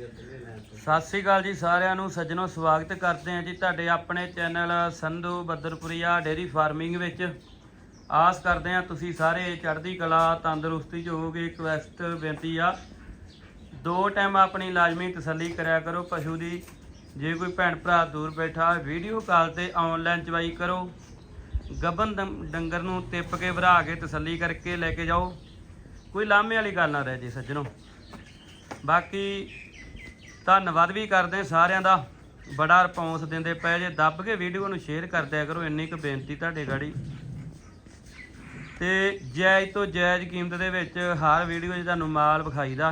ਸਤਿ ਸ੍ਰੀ ਅਕਾਲ ਜੀ ਸਾਰਿਆਂ ਨੂੰ, ਸੱਜਣੋ ਸਵਾਗਤ ਕਰਦੇ ਹਾਂ ਜੀ ਤੁਹਾਡੇ ਆਪਣੇ channel Sandhu Badarpuria dairy farming ਵਿੱਚ। ਆਸ ਕਰਦੇ ਹਾਂ ਤੁਸੀਂ ਸਾਰੇ ਚੜ੍ਹਦੀ ਕਲਾ, ਤੰਦਰੁਸਤੀ 'ਚ ਹੋਵੋਗੇ ਰਿਕਵੈਸਟ ਬੇਨਤੀ ਆ। ਦੋ ਟਾਈਮ ਆਪਣੀ ਲਾਜ਼ਮੀ ਤਸੱਲੀ ਕਰਿਆ ਕਰੋ ਪਸ਼ੂ ਦੀ। ਜੇ ਕੋਈ ਭੈਣ ਭਰਾ ਦੂਰ ਬੈਠਾ ਵੀਡੀਓ ਕਾਲ ਤੇ ਆਨਲਾਈਨ ਚਵਾਈ ਕਰੋ। ਗੱਬਨ ਦੰ- ਡੰਗਰ ਨੂੰ ਤਿੱਪ ਕੇ ਭਰਾ ਕੇ ਤਸੱਲੀ ਕਰਕੇ ਲੈ ਕੇ ਜਾਓ। ਕੋਈ ਲਾਮੇ ਵਾਲੀ ਗੱਲ ਨਾ ਰਹਿ ਜੇ ਸੱਜਣੋ। ਬਾਕੀ ਧੰਨਵਾਦ ਵੀ ਕਰਦੇ ਸਾਰਿਆਂ ਦਾ। ਬੜਾ ਰਿਸਪੌਂਸ ਦਿੰਦੇ ਪਏ ਜੇ। ਦੱਬ ਕੇ ਵੀਡੀਓ ਨੂੰ ਸ਼ੇਅਰ ਕਰ ਦਿਆ ਕਰੋ। ਇੰਨੀ ਕੁ ਬੇਨਤੀ ਤੁਹਾਡੇ ਗਾੜੀ। ਤੇ ਜਾਇਜ਼ ਤੋਂ ਜਾਇਜ਼ ਕੀਮਤ ਦੇ ਵਿੱਚ ਹਰ ਵੀਡੀਓ 'ਚ ਤੁਹਾਨੂੰ ਮਾਲ ਵਿਖਾਈਦਾ।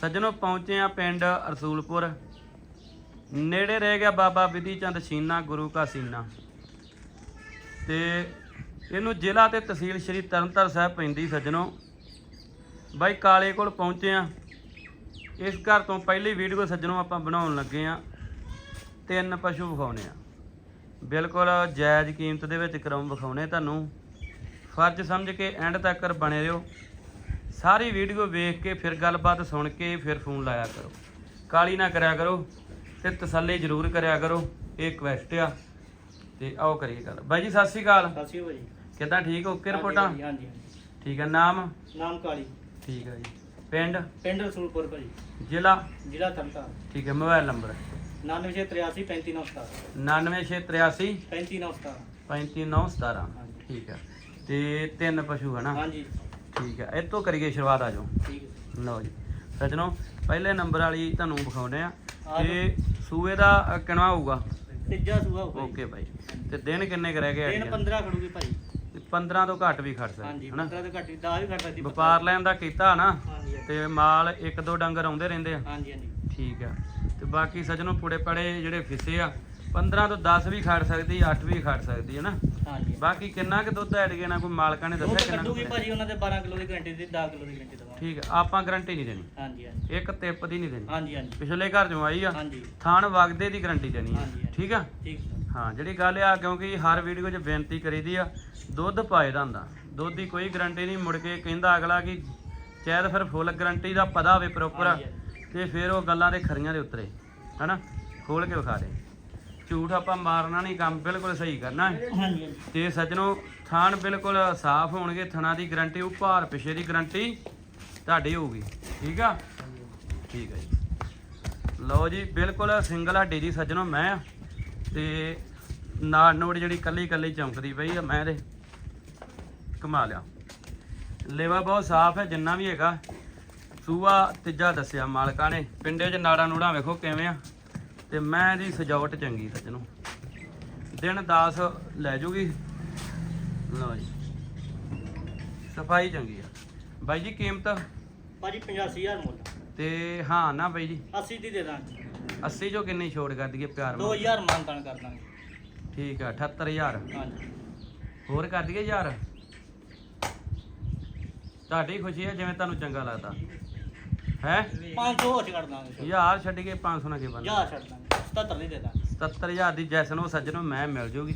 ਸੱਜਣੋ, ਪਹੁੰਚੇ ਆ ਪਿੰਡ ਰਸੂਲਪੁਰ। ਨੇੜੇ ਰਹਿ ਗਿਆ ਬਾਬਾ ਵਿਧੀ ਚੰਦ ਸ਼ੀਨਾ, ਗੁਰੂ ਕਾ ਸੀਨਾ। ਤੇ ਇਹਨੂੰ ਜ਼ਿਲ੍ਹਾ ਤੇ ਤਹਿਸੀਲ ਸ਼੍ਰੀ ਤਰਨਤਾਰਨ ਸਾਹਿਬ ਪੈਂਦੀ ਸੱਜਣੋ। ਬਾਈ ਕਾਲੇ ਕੋਲ ਪਹੁੰਚੇ ਆ। ਇਸ ਘਰ ਤੋਂ ਪਹਿਲੀ ਵੀਡੀਓ ਸੱਜਣੋ ਆਪਾਂ ਬਣਾਉਣ ਲੱਗੇ ਆ ਤਿੰਨ ਪਸ਼ੂ ਵਿਖਾਉਣੇ ਆ। ਬਿਲਕੁਲ ਜਾਇਜ਼ ਕੀਮਤ ਦੇ ਵਿੱਚ ਕਰਾਉਂ ਵਿਖਾਉਣੇ ਤੁਹਾਨੂੰ। ਫਰਜ਼ ਸਮਝ ਕੇ ਐਂਡ ਤੱਕ ਬਣੇ ਰਹੋ। ਸਾਰੀ ਵੀਡੀਓ ਵੇਖ ਕੇ ਫਿਰ ਗੱਲਬਾਤ ਸੁਣ ਕੇ ਫਿਰ ਫੋਨ ਲਾਇਆ ਕਰੋ। ਕਾਲੀ ਨਾ ਕਰਿਆ ਕਰੋ ਤੇ ਤਸੱਲੀ ਜ਼ਰੂਰ ਕਰਿਆ ਕਰੋ। ਇਹ ਕੁਐਸਟ ਆ। ਤੇ ਆਓ ਕਰੀਏ ਗੱਲ। ਬਾਈ ਜੀ ਸਤਿ ਸ਼੍ਰੀ ਅਕਾਲ। ਸਤਿ ਸ਼੍ਰੀ ਅਕਾਲ ਜੀ। ਕਿੱਦਾਂ ਠੀਕ ਹੋ? ਕਿ ਰਿਪੋਰਟਾਂ? ਹਾਂਜੀ ਹਾਂਜੀ। ਠੀਕ ਹੈ ਨਾਮ? ਨਾਮ ਕਾਲੀ ਠੀਕ ਹੈ ਜੀ। ਪਿੰਡ? ਪਿੰਡ ਰਸੂਲਪੁਰ ਭਾਜੀ। ਜ਼ਿਲ੍ਹਾ? ਜ਼ਿਲ੍ਹਾ ਤਰਨਤਾਰਨ ਠੀਕ ਹੈ ਮੋਬਾਈਲ ਨੰਬਰ। 9683 35917 99683 35917 35917 ਹਾਂਜੀ। ਠੀਕ ਹੈ। ਤੇ ਤਿੰਨ ਪਸ਼ੂ ਹੈ ਨਾ? ਹਾਂਜੀ। ਠੀਕ ਹੈ ਇਹ ਤੋਂ ਕਰੀਏ ਸ਼ੁਰੂਆਤ ਆ ਜਾਓ। ਠੀਕ ਹੈ। ਲਓ ਜੀ। ਸੱਜਣੋ ਪਹਿਲੇ ਨੰਬਰ ਵਾਲੀ ਤੁਹਾਨੂੰ ਵਿਖਾਉਂਦੇ ਆ ਤੇ ਸੂਏ ਦਾ ਕਿੰਨਾ ਹੋਊਗਾ? ਤੀਜਾ ਸੂਆ ਹੋਊਗਾ ਓਕੇ ਬਾਈ ਤੇ ਦਿਨ ਕਿੰਨੇ ਕੁ ਰਹਿ ਗਏ ਦਿਨ ਆ 15 ਖੜੂਗੀ ਭਾਜੀ 15 ਤੋਂ ਘੱਟ ਵੀ ਖੜ ਹਾਂਜੀ ਸਕਦੇ ਹਨਾ? 15 ਤੋਂ ਘੱਟ 10 ਵੀ ਖੜ ਸਕਦੀ ਵਪਾਰ ਲੈਣ ਦਾ ਕੀਤਾ ਨਾ ਹਾਂਜੀ। ਤੇ ਮਾਲ ਇੱਕ ਦੋ ਡੰਗਰ ਆਉਂਦੇ ਰਹਿੰਦੇ ਆ। ਹਾਂਜੀ ਹਾਂਜੀ। ਠੀਕ ਆ। ਤੇ ਬਾਕੀ ਸੱਜਣੋ ਪੁੜੇ ਪੜੇ ਜਿਹੜੇ ਫਿੱਸੇ ਆ 15 ਤੋਂ 10 ਵੀ ਖੜ ਸਕਦੀ 8 ਵੀ ਖੜ ਸਕਦੀ ਹੈ ਨਾ? ਹਾਂਜੀ। ਬਾਕੀ ਕਿੰਨਾ ਕੁ ਦੁੱਧ ਐਡ ਗਿਆ ਨਾ ਕੋਈ ਮਾਲਕਾਂ ਨੇ ਦੱਸਿਆ ਕਿੰਨਾ ਕੁ ਕੱਢੂਗੀ ਭਾਜੀ ਉਹਨਾਂ ਦੇ 12 ਕਿਲੋ ਦੀ ਗਾਰੰਟੀ ਦਿੱਤੀ 10 ਕਿਲੋ ਦੀ ਗਾਰੰਟੀ ਦਵਾਂਗੇ। ਠੀਕ ਆ ਆਪਾਂ ਗਾਰੰਟੀ ਨਹੀਂ ਦੇਣੀ। ਹਾਂਜੀ ਹਾਂਜੀ। ਇੱਕ ਤਿੱਪ ਦੀ ਨਹੀਂ ਦੇਣੀ। ਹਾਂਜੀ ਹਾਂਜੀ। ਪਿਛਲੇ ਘਰ ਚੋਂ ਆਈ ਆ ਹਾਂਜੀ। ਥਾਣ ਵਗਦੇ ਦੀ ਗਾਰੰਟੀ ਦੇਣੀ ਹਾਂਜੀ, ਹਾਂਜੀ। ਠੀਕ ਆ? ਠੀਕ ਸਰ ਹਾਂ ਜਿਹੜੀ ਗੱਲ ਆ ਕਿਉਂਕਿ ਹਰ ਵੀਡੀਓ 'ਚ ਬੇਨਤੀ ਕਰੀਦੀ ਆ ਦੁੱਧ ਪਾਏ ਦਾ ਹੁੰਦਾ। ਦੁੱਧ ਦੀ ਕੋਈ ਗਾਰੰਟੀ ਨਹੀਂ ਮੁੜ ਕੇ ਕਹਿੰਦਾ ਅਗਲਾ ਕਿ ਚਾਹੇ ਫਿਰ ਫੁੱਲ ਗਾਰੰਟੀ ਦਾ ਪਤਾ ਹੋਵੇ ਪ੍ਰੋਪਰ ਹਾਂਜੀ, ਤੇ ਫਿਰ ਉਹ ਗੱਲਾਂ ਦੇ ਖਰੀਆਂ ਦੇ ਉਤਰੇ ਹਨਾ ਖੋਲ ਕੇ ਵਿਖਾ ਦੇ। ਝੂਠ ਆਪਾਂ ਮਾਰਨਾ ਨਹੀਂ ਕੰਮ ਬਿਲਕੁਲ ਸਹੀ ਕਰਨਾ ਹੈ। ਹਾਂਜੀ ਤੇ ਸੱਜਣੋ ਥਾਣ ਬਿਲਕੁਲ ਸਾਫ਼ ਹੋਣਗੇ ਥਣਾ ਦੀ ਗਾਰੰਟੀ ਉਹ ਭਾਰ ਪਿਛੇ ਦੀ ਗਾਰੰਟੀ ਤੁਹਾਡੀ ਹੋਊਗੀ ਠੀਕ ਆ? ਠੀਕ ਹੈ ਜੀ। ਲਓ ਜੀ ਬਿਲਕੁਲ ਸਿੰਗਲ ਹੱਡੀ ਦੀ ਸੱਜਣੋ ਮੈਂ ਤੇ ਨਾੜ ਨੋੜ ਜਿਹੜੀ ਕੱਲੀ ਕੱਲੀ ਚਮਕਦੀ ਪਈ ਆ ਮੈਂ ਦੇ ਕਮਾ ਲਿਆ ਲੇਵਾ ਬਹੁਤ ਸਾਫ਼ ਹੈ ਜਿੰਨਾ ਵੀ ਹੈਗਾ। ਸੂਆ ਤੀਜਾ ਦੱਸਿਆ ਮਾਲਕਾਂ ਨੇ ਪਿੰਡੇ 'ਚ ਨਾੜਾਂ ਨੂੜਾਂ ਵੇਖੋ ਕਿਵੇਂ ਆ। ਤੇ ਮੈਂ ਦੀ ਸਜਾਵਟ ਚੰਗੀ ਸੱਜਣੋ। ਦਿਨ 10 ਲੈ ਜੂਗੀ। ਲਓ ਜੀ। ਸਫ਼ਾਈ ਚੰਗੀ ਆ। ਬਾਈ ਜੀ ਕੀਮਤ? ਭਾਜੀ 85000 ਮੁੱਲ। ਤੇ ਹਾਂ ਨਾ ਬਾਈ ਜੀ? 80 ਦੀ ਦੇ ਦਾਂਗੇ। 80 ਚੋਂ ਕਿੰਨੀ ਛੋੜ ਕਰ ਦਈਏ ਪਿਆਰ ਨਾਲ? 2000 ਮਾਨਤਾਨ ਕਰ ਦਾਂਗੇ। ਠੀਕ ਆ 78000 ਹਾਂਜੀ। ਹੋਰ ਕਰ ਦਈਏ ਯਾਰ ਤੁਹਾਡੀ ਖੁਸ਼ੀ ਹੈ ਜਿਵੇਂ ਤੁਹਾਨੂੰ ਚੰਗਾ ਲੱਗਦਾ। ਹੈ? 500 ਹੋਰ ਚ ਕਰ ਦਾਂਗੇ ਯਾਰ ਛੱਡ ਕੇ 500 ਨਾ ਕੀ ਬੰਦਾ ਜਾ ਛੱਡ ਦਾਂਗੇ। 77 ਦੀ ਦੇ ਦਾਂਗੇ। 77000 ਦੀ ਜੈਸਨ ਉਹ ਸੱਜਣੋਂ ਮੈਂ ਮਿਲ ਜੂਗੀ।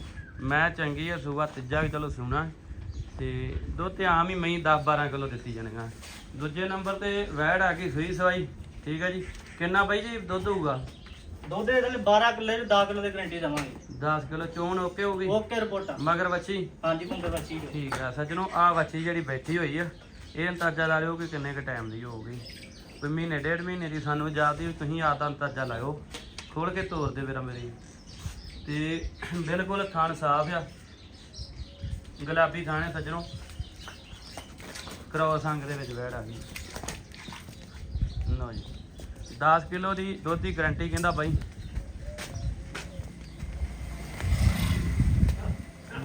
ਮੈਂ ਚੰਗੀ ਆ ਸੂਆ ਤੀਜਾ ਵੀ ਚਲੋ ਸੁਣਾ ਤੇ ਦੋ ਤੇ ਆਮ ਹੀ ਮਈ 10 12 ਕਿਲੋ ਦਿੱਤੀ ਜਾਣੀਆਂ ਦੂਜੇ ਨੰਬਰ ਤੇ ਵੈੜ ਆ ਗਈ ਸੂਈ ਸਵਾਈ। ਠੀਕ ਹੈ ਜੀ। ਕਿੰਨਾ ਬਾਈ ਜੀ ਦੁੱਧ ਹੋਊਗਾ? ਦੁੱਧ ਦੇ ਥੱਲੇ 12 ਕਿਲੋ ਦੀ 10 ਕਿਲੋ ਦੀ ਗਾਰੰਟੀ ਦਵਾਂਗੇ। 10 ਕਿਲੋ ਚੋਣ ਓਕੇ ਹੋਊਗੀ? Okay report. ਮਗਰ ਬੱਚੀ ਹਾਂਜੀ ਕੁੰਡੇ ਬੱਚੀ। ਠੀਕ ਆ ਸੱਜਣੋ ਆ ਬੱਚੀ ਜਿਹੜੀ ਬੈਠੀ ਹੋਈ ਆ ਇਹ ਅੰਦਾਜ਼ਾ ਲਾ ਲਿਓ ਕਿ ਕਿੰਨੇ ਕ ਟਾਈਮ ਦੀ ਹੋਊਗੀ। ਕੋਈ ਮਹੀਨੇ, ਡੇਢ ਮਹੀਨੇ ਦੀ ਸਾਨੂੰ ਯਾਦ ਤੁਸੀਂ ਆਦਾ ਅੰਦਾਜ਼ਾ ਲਾਇਓ। ਖੋਲ ਕੇ ਤੋਰ ਦੇ ਵੀਰਾ ਮੇਰੀ। ਤੇ ਬਿਲਕੁਲ ਥਣ ਸਾਫ਼ ਆ। ਗੁਲਾਬੀ ਖਾਣੇ ਸੱਜਣੋ। ਕਰੋਸ ਅੰਗ ਦੇ ਵਿੱਚ ਵਹਿੜ ਆ ਗਈ। ਲਓ ਜੀ। 10 ਕਿਲੋ ਦੀ ਦੁੱਧ ਦੀ ਗਾਰੰਟੀ ਕਹਿੰਦਾ ਬਾਈ।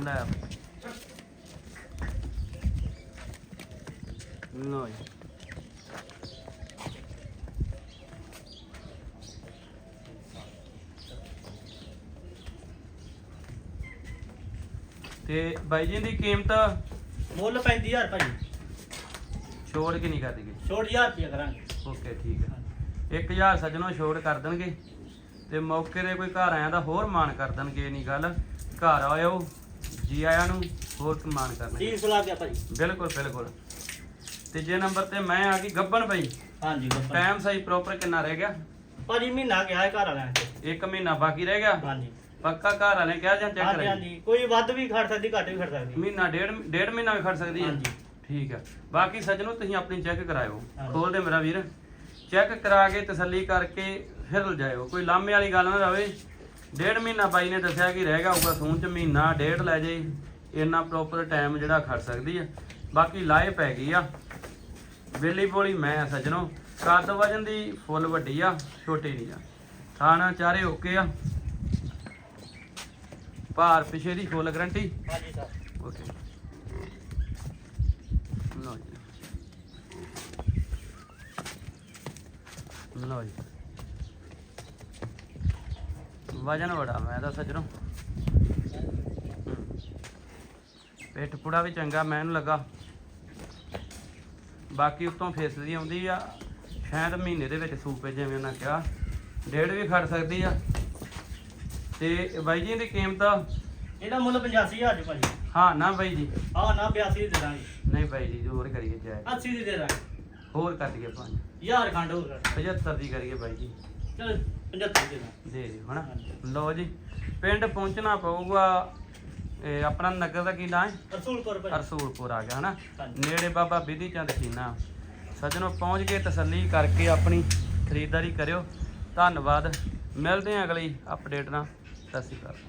ਲੈ। ਲਓ ਜੀ। ਤੇ ਬਾਈ ਜੀ ਦੀ ਕੀਮਤ ਮੁੱਲ 35000 ਭਾਜੀ। ਛੋੜ ਕੇ ਨਹੀਂ ਕਰ ਦਈਏ? ਛੋੜ 1000 ਰੁਪਏ ਕਰਾਂਗੇ। ਓਕੇ ਠੀਕ ਹੈ। 1000 ਸੱਜਣੋ ਛੋੜ ਕਰ ਦੇਣਗੇ। ਤੇ ਮੌਕੇ ਦੇ ਕੋਈ ਘਰ ਆਇਆ ਦਾ ਹੋਰ ਮਾਨ ਕਰ ਦੇਣਗੇ ਇਹ ਨਹੀਂ ਗੱਲ। ਘਰ ਆਇਓ ਜੀ ਆਇਆਂ ਨੂੰ ਹੋਰ ਮਾਨ ਕਰਨਗੇ? ਜੀ ਸੁਲਾ ਗਿਆ ਭਾਜੀ। ਬਿਲਕੁਲ ਬਿਲਕੁਲ। ਤੀਜੇ ਨੰਬਰ ਤੇ ਮੈਂ ਆ ਗਈ ਗੱਬਣ ਪਈ ਹਾਂਜੀ ਗੱਪਣ ਟਾਈਮ ਸਹੀ ਪ੍ਰੋਪਰ ਕਿੰਨਾ ਰਹਿ ਗਿਆ? ਭਾਜੀ ਮਹੀਨਾ ਗਿਆ ਹੈ ਘਰ ਵਾਲਿਆਂ ਤੇ ਇੱਕ ਮਹੀਨਾ ਬਾਕੀ ਰਹਿ ਗਿਆ? ਹਾਂਜੀ। ਪੱਕਾ ਘਰ ਵਾਲੇ ਕਿਹਾ ਜਾਂ ਚੈੱਕ ਹਾਂਜੀ ਕਰਾਈ ਹਾਂਜੀ। ਕੋਈ ਵੱਧ ਵੀ ਖੜ ਸਕਦੀ ਘੱਟ ਵੀ ਖੜ ਸਕਦੀ। ਮਹੀਨਾ ਡੇਢ ਡੇਢ ਮਹੀਨਾ ਵੀ ਖੜ ਸਕਦੀ ਹੈ? ਹਾਂਜੀ। ਠੀਕ ਹੈ। ਬਾਕੀ ਸੱਜਣੋ ਤੁਸੀਂ ਆਪਣੀ ਚੈੱਕ ਕਰਾਇਓ। ਹਾਂਜੀ। ਖੋਲ ਦੇ ਮੇਰਾ ਵੀਰ। ਚੈੱਕ ਕਰਾ ਕੇ ਤਸੱਲੀ ਕਰਕੇ ਫਿਰ ਲਜਾਇਓ। ਕੋਈ ਲਾਮੇ ਵਾਲੀ ਗੱਲ ਨਾ ਰਵੇ। ਡੇਢ ਮਹੀਨਾ ਬਾਈ ਨੇ ਦੱਸਿਆ ਕਿ ਰਹਿ ਗਿਆ ਹੋਊਗਾ ਸੂਨ ਚ ਮਹੀਨਾ ਡੇਢ ਲੈ ਜੇ। ਇੰਨਾ ਪ੍ਰੋਪਰ ਟਾਈਮ ਜਿਹੜਾ ਖੜ ਸਕਦੀ ਹੈ। ਬਾਕੀ ਲਾਏ ਪੈ ਗਈ ਆ। ਬੇਲੀ ਬੋਲੀ ਮੈਂ ਆ ਸੱਜਣੋ। ਕੱਦ ਵਜਨ ਦੀ ਫੁੱਲ ਵੱਡੀ ਆ ਛੋਟੀ ਨਹੀਂ ਆ। ਥਾਣਾ ਚਾਰੇ ਓਕੇ ਆ। ਭਾਰ ਪਿਛੇ ਦੀ ਫੁੱਲ ਗਰੰਟੀ। ਹਾਂਜੀ ਸਰ। ਓਕੇ। ਲਓ ਜੀ। ਲਓ ਜੀ। ਵਜਨ ਬੜਾ ਮੈਂ ਤਾਂ ਸੱਜਣੋ। ਪੇਟ ਪੁੜਾ ਵੀ ਚੰਗਾ ਮੈਨੂੰ ਲੱਗਾ। ਬਾਕੀ ਉੱਤੋਂ ਫੇਸ ਦੀ ਆਉਂਦੀ ਆ। ਸ਼ਾਇਦ ਮਹੀਨੇ ਦੇ ਵਿੱਚ ਸੂਪੇ ਜਿਵੇਂ ਉਹਨਾਂ ਕਿਹਾ। ਡੇਢ ਵੀ ਖੜ ਸਕਦੀ ਆ। ਤੇ ਬਾਈ ਜੀ ਦੀ ਕੀਮਤ? ਇਹਦਾ ਮੁੱਲ 85000 ਜੀ ਭਾਜੀ। ਹਾਂ ਨਾ ਬਾਈ ਜੀ। ਆਹ ਨਾ 82 ਦੀ ਦੇ ਦਾਂਗੇ। ਨਹੀਂ ਭਾਈ ਜੀ ਹੋਰ ਕਰੀਏ ਚਾਹੇ 80 ਦੀ ਦੇ ਦਾਂਗੇ। ਹੋਰ ਕਰ ਦਈਏ ਪੰਜ ਯਾਰ ਖੰਡ ਹੋਰ ਕਰ 75 ਦੀ ਕਰੀਏ ਬਾਈ ਜੀ। ਚਲ 75 ਦੇ ਦੇ ਦਿਓ ਹਨਾ? ਹਾਂਜੀ। ਲਓ ਜੀ ਪਿੰਡ ਪਹੁੰਚਣਾ ਪਊਗਾ ਇਹ ਆਪਣਾ ਨਗਰ ਦਾ ਕੀ ਨਾਂ ਹੈ? ਰਸੂਲਪੁਰ ਭਾਜੀ। ਰਸੂਲਪੁਰ ਆ ਗਿਆ ਹਨਾ। ਨੇੜੇ ਬਾਬਾ ਬਿਧੀ ਚੰਦ ਸੀਨਾ ਸੱਜਣੋ ਪਹੁੰਚ ਕੇ ਤਸੱਲੀ ਕਰਕੇ ਆਪਣੀ ਖਰੀਦਦਾਰੀ ਕਰਿਓ। ਧੰਨਵਾਦ। ਮਿਲਦੇ ਹਾਂ ਅਗਲੀ ਅਪਡੇਟ ਨਾਲ। ਸਤਿ ਸ਼੍ਰੀ ਅਕਾਲ।